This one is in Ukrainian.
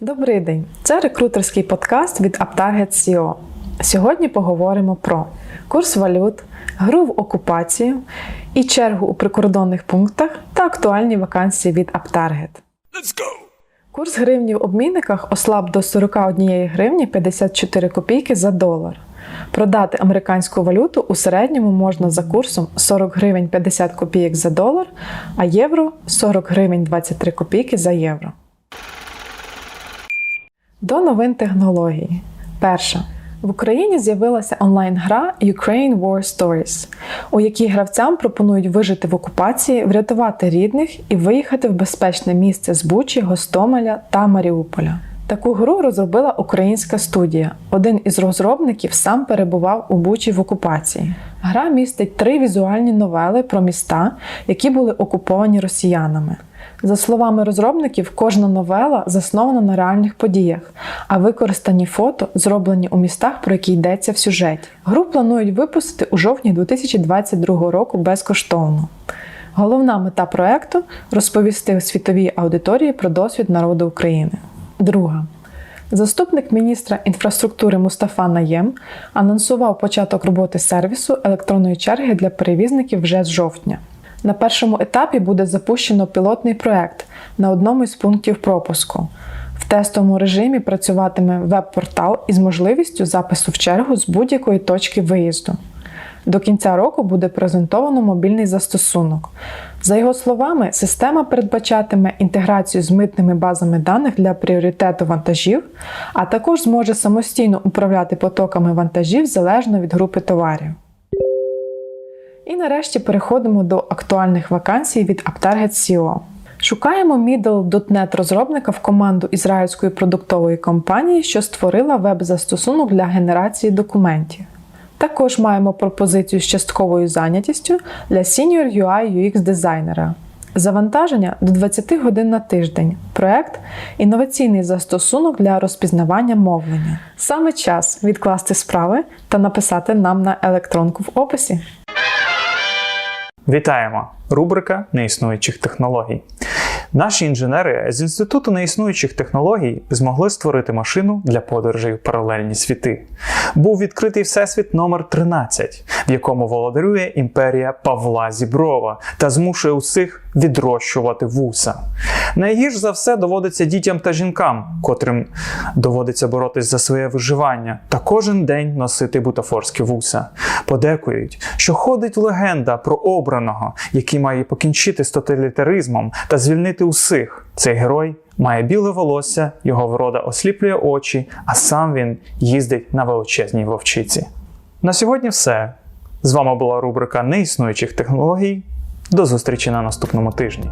Добрий день! Це рекрутерський подкаст від UpTarget SEO. Сьогодні поговоримо про курс валют, гру в окупацію і чергу у прикордонних пунктах та актуальні вакансії від UpTarget. Курс гривні в обмінниках ослаб до 41 гривні 54 копійки за долар. Продати американську валюту у середньому можна за курсом 40 гривень 50 копійок за долар, а євро 40 гривень 23 копійки за євро. До новин технологій. Перша. В Україні з'явилася онлайн-гра Ukraine War Stories, у якій гравцям пропонують вижити в окупації, врятувати рідних і виїхати в безпечне місце з Бучі, Гостомеля та Маріуполя. Таку гру розробила українська студія. Один із розробників сам перебував у Бучі в окупації. Гра містить три візуальні новели про міста, які були окуповані росіянами. За словами розробників, кожна новела заснована на реальних подіях, а використані фото зроблені у містах, про які йдеться в сюжеті. Гру планують випустити у жовтні 2022 року безкоштовно. Головна мета проекту розповісти світовій аудиторії про досвід народу України. Друга. Заступник міністра інфраструктури Мустафа Наєм анонсував початок роботи сервісу електронної черги для перевізників вже з жовтня. На першому етапі буде запущено пілотний проект на одному із пунктів пропуску. В тестовому режимі працюватиме веб-портал із можливістю запису в чергу з будь-якої точки виїзду. До кінця року буде презентовано мобільний застосунок. За його словами, система передбачатиме інтеграцію з митними базами даних для пріоритету вантажів, а також зможе самостійно управляти потоками вантажів залежно від групи товарів. І нарешті переходимо до актуальних вакансій від UpTarget SEO. Шукаємо middle.NET розробника в команду ізраїльської продуктової компанії, що створила веб-застосунок для генерації документів. Також маємо пропозицію з частковою зайнятістю для Senior UI UX дизайнера. Завантаження до 20 годин на тиждень. Проект інноваційний застосунок для розпізнавання мовлення. Саме час відкласти справи та написати нам на електронку в описі. Вітаємо! Рубрика неіснуючих технологій. Наші інженери з Інституту неіснуючих технологій змогли створити машину для подорожей в паралельні світи. Був відкритий всесвіт номер 13 в якому володарює імперія Павла Зіброва та змушує усіх відрощувати вуса. Найгірш за все доводиться дітям та жінкам, котрим доводиться боротись за своє виживання та кожен день носити бутафорські вуса. Подекують, що ходить легенда про обраного, який має покінчити з тоталітаризмом та звільнити усіх. Цей герой має біле волосся, його врода осліплює очі, а сам він їздить на величезній вовчиці. На сьогодні все. З вами була рубрика неіснуючих технологій. До зустрічі на наступному тижні.